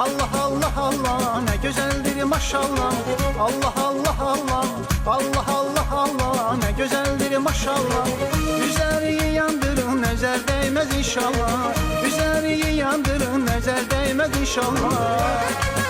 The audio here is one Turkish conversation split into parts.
Allah Allah Allah ne güzeldir maşallah. Allah Allah Allah Allah Allah Allah ne güzeldir maşallah. Üzeri yandırın nezer değmez inşallah. Üzeri yandırın nezer değmez inşallah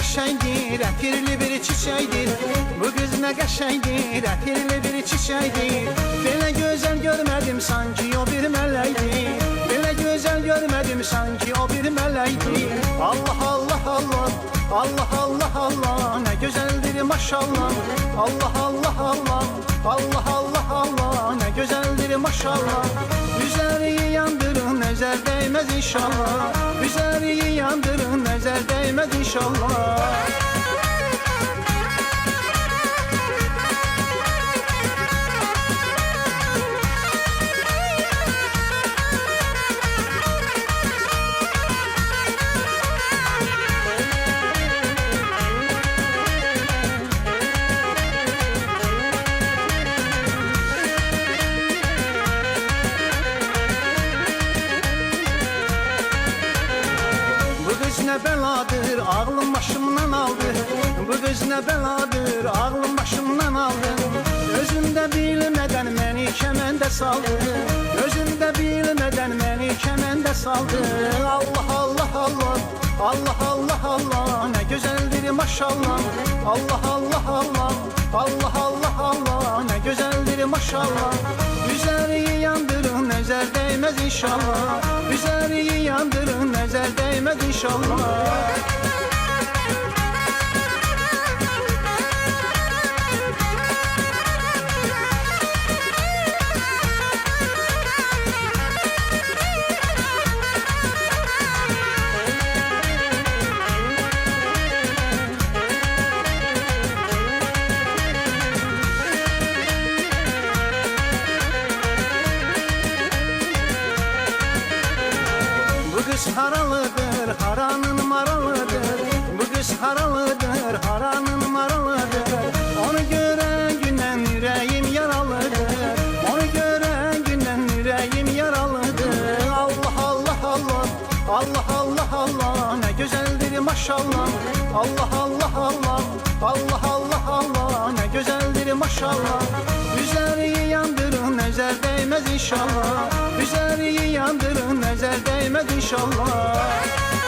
qəşəngdir, ətirli bir çiçəkdir Bu kız ne qəşəngdir, ətirli bir çiçəkdir Belə gözəl görmədim sanki o bir mələkdir Belə gözəl görmədim sanki o bir mələkdir Allah Allah Allah Allah Allah Allah ne güzeldir maşallah Allah Allah Allah Allah Allah Allah ne güzeldir maşallah Üzeri yandırın nezer değmez inşallah Üzeri yandırın değmez inşallah ne beladır aklım başımdan aldı Bu kız ne beladır aklım başımdan aldı Özümde bilmeden beni kemende saldı Özümde bilmeden beni kemende saldı Allah Allah Allah Allah Allah Allah ne güzeldir maşallah Allah Allah Allah Allah Allah Allah ne güzeldir maşallah nezer değmez inşallah. Üzeri yandırın nezer değmez inşallah Kız haralıdır, haranın maralıdır Bu kız haralıdır, haranın maralıdır Onu gören günden yüreğim yaralıdır Onu gören günden yüreğim yaralıdır Allah Allah Allah Allah Allah Allah ne güzeldir maşallah Allah Allah Allah Allah Allah Allah ne güzeldir maşallah Üzeri yandırın nezer değmez inşallah. Üzeri yandırın nezer değmez inşallah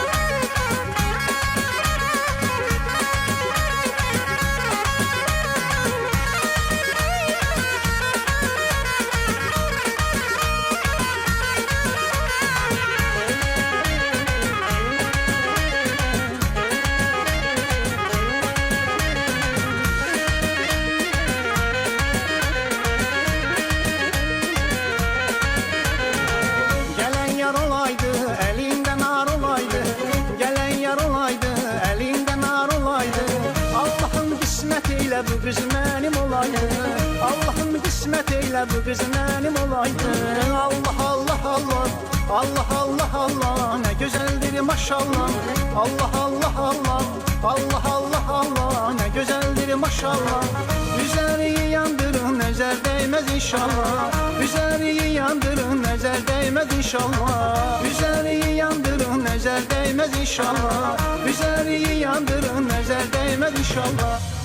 kısmetiyle bu kız benim olaydı Allah'ın kısmetiyle bu kız benim olaydı Allah Allah Allah. Allah Allah Allah. Ne güzeldir maşallah. Allah Allah Allah. Allah Allah Allah. Ne güzeldir maşallah. Üzeri yandırın nezer değmez inşallah. Üzeri yandırın nezer değmez inşallah. Üzeri yandırın nezer değmez inşallah. Üzeri yandırın nezer değmez inşallah